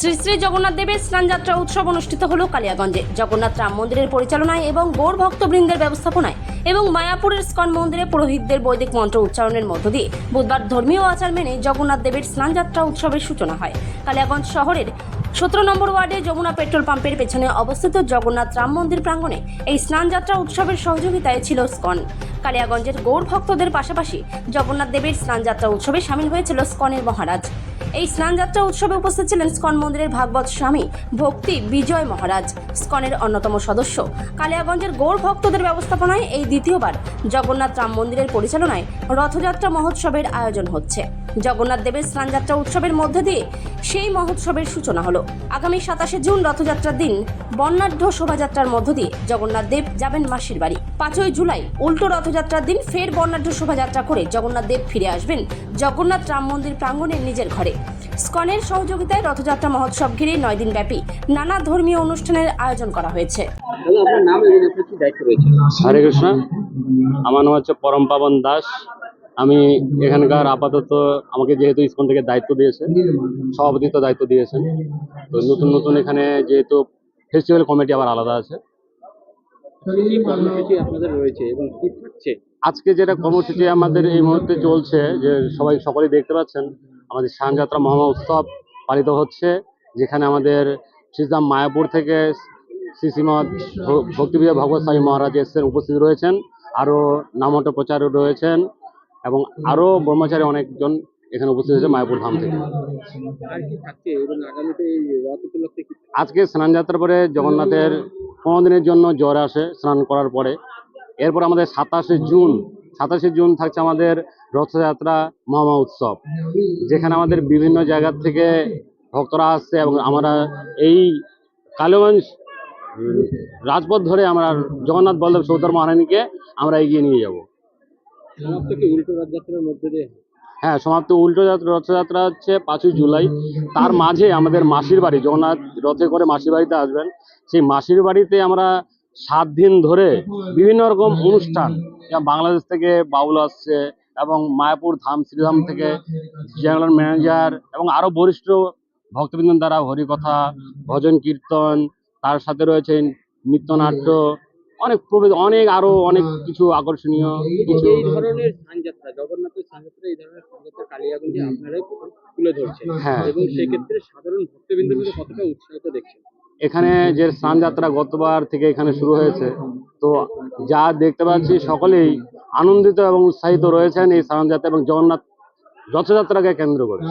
শ্রী শ্রী জগন্নাথ দেবের স্নানযাত্রা উৎসব অনুষ্ঠিত হলো কালিয়াগঞ্জে। জগন্নাথ রাম মন্দিরের পরিচালনায় এবং গৌর ভক্তবৃন্দের ব্যবস্থাপনায় এবং মায়াপুরের স্কন মন্দিরে পুরোহিতদের বৈদিক মন্ত্র উচ্চারণের মধ্য দিয়ে বুধবার ধর্মীয় আচার মেনে জগন্নাথ দেবের স্নানযাত্রা উৎসবের সূচনা হয়। কালিয়াগঞ্জ শহরের সতেরো নম্বর ওয়ার্ডে যমুনা পেট্রোল পাম্পের পেছনে অবস্থিত জগন্নাথ রাম মন্দির প্রাঙ্গণে এই স্নানযাত্রা উৎসবের সহযোগিতায় ছিল স্কন। কালিয়াগঞ্জের গৌর ভক্তদের পাশাপাশি জগন্নাথ দেবের স্নানযাত্রা উৎসবে সামিল হয়েছিল স্কনের মহারাজ। এই স্নানযাত্রা উৎসবে উপস্থিত ছিলেন স্কন মন্দিরের ভাগবত স্বামী, ভক্তি বিজয় মহারাজ, স্কনের অন্যতম সদস্য। কালিয়াগঞ্জের গৌর ভক্তদের ব্যবস্থাপনায় এই দ্বিতীয়বার জগন্নাথ রাম মন্দিরের পরিচালনায় রথযাত্রা মহোৎসবের আয়োজন হচ্ছে। জগন্নাথ দেবের স্নানযাত্রা উৎসবের মধ্যে দিয়ে সেই মহোৎসবের সূচনা হলো। আগামী সাতাশে জুন রথযাত্রার দিন বর্ণাঢ্য শোভাযাত্রার মধ্য দিয়ে জগন্নাথ দেব যাবেন মাসির বাড়ি। পাঁচই জুলাই উল্টো রথযাত্রার দিন ফের বর্ণাঢ্য শোভাযাত্রা করে জগন্নাথ দেব ফিরে আসবেন জগন্নাথ রাম মন্দির প্রাঙ্গণে নিজের ঘরে। স্কনের সহযোগিতায় রথযাত্রা মহোৎসব ঘিরে নয় দিন ব্যাপী নানা ধর্মীয় অনুষ্ঠানের আয়োজন করা হয়েছে। হরে কৃষ্ণ। আমার নাম হচ্ছে পরম পাবন দাস। আমি এখানকার আপাতত আমাকে যেহেতু স্কুল থেকে দায়িত্ব দিয়েছে সভাপতিত্ব দায়িত্ব দিয়েছেন তো নতুন নতুন এখানে যেহেতু ফেস্টিভ্যাল কমিটি আবার আলাদা আছে। আপনাদের রয়েছে এবং কি থাকছে? আজকে যেটা কর্মসূচি আমাদের এই মুহূর্তে চলছে যে সবাই সকলেই দেখতে পাচ্ছেন আমাদের শানযাত্রা মহা উৎসব পালিত হচ্ছে যেখানে আমাদের শ্রীরাম মায়াপুর থেকে শ্রী শ্রীমৎ ভ- ভগবত স্বামী মহারাজ এসেছেন উপস্থিত রয়েছেন আরও নামট প্রচারক রয়েছেন এবং আরও ব্রহ্মচারী অনেকজন এখানে উপস্থিত হয়েছে মায়াপুর ধাম থেকে। আজকে স্নান যাত্রার পরে জগন্নাথের পনেরো দিনের জন্য জ্বর আসে স্নান করার পরে। এরপর আমাদের সাতাশে জুন সাতাশে জুন থাকছে আমাদের রথযাত্রা মহামা উৎসব, যেখানে আমাদের বিভিন্ন জায়গা থেকে ভক্তরা আসছে এবং আমরা এই কালীগঞ্জ রাজপথ ধরে আমরা জগন্নাথ বলদেব সৌদর মহারানীকে আমরা এগিয়ে নিয়ে যাব সমাপ্ত কি উল্টো রথযাত্রার মধ্যে দিয়ে হ্যাঁ সমাপ্ত উল্টো যাত্রা রথযাত্রা হচ্ছে পাঁচই জুলাই। তার মাঝে আমাদের মাসির বাড়ি, জগন্নাথ রথে করে মাসির বাড়িতে আসবেন। সেই মাসির বাড়িতে আমরা সাত দিন ধরে বিভিন্ন রকম অনুষ্ঠান যা বাংলাদেশ থেকে বাউল আসছে এবং মায়াপুর ধাম, শ্রীধাম থেকে জেনারেল ম্যানেজার এবং আরও বরিষ্ঠ ভক্তবৃন্দ দ্বারা হরিকথা, ভজন কীর্তন, তার সাথে রয়েছে নৃত্যনাট্য অনেক প্রভৃতি অনেক আরও অনেক কিছু আকর্ষণীয় কিছু। এই ধরনের স্থানযাত্রা জগন্নাথের স্থানযাত্রা এই ধরনের স্থানযাত্রা কালিয়াগঞ্জে আপনারাই তুলে ধরছেন। হ্যাঁ। এবং সেক্ষেত্রে সাধারণ ভক্তবৃন্দের মধ্যে কতটা উৎসাহিত দেখছেন? এখানে যে স্নানযাত্রা গতবার থেকে এখানে শুরু হয়েছে তো যা দেখতে পাচ্ছি সকলেই আনন্দিত এবং উৎসাহিত রয়েছেন এই স্নানযাত্রা এবং জগন্নাথ রথযাত্রাকে কেন্দ্র করে।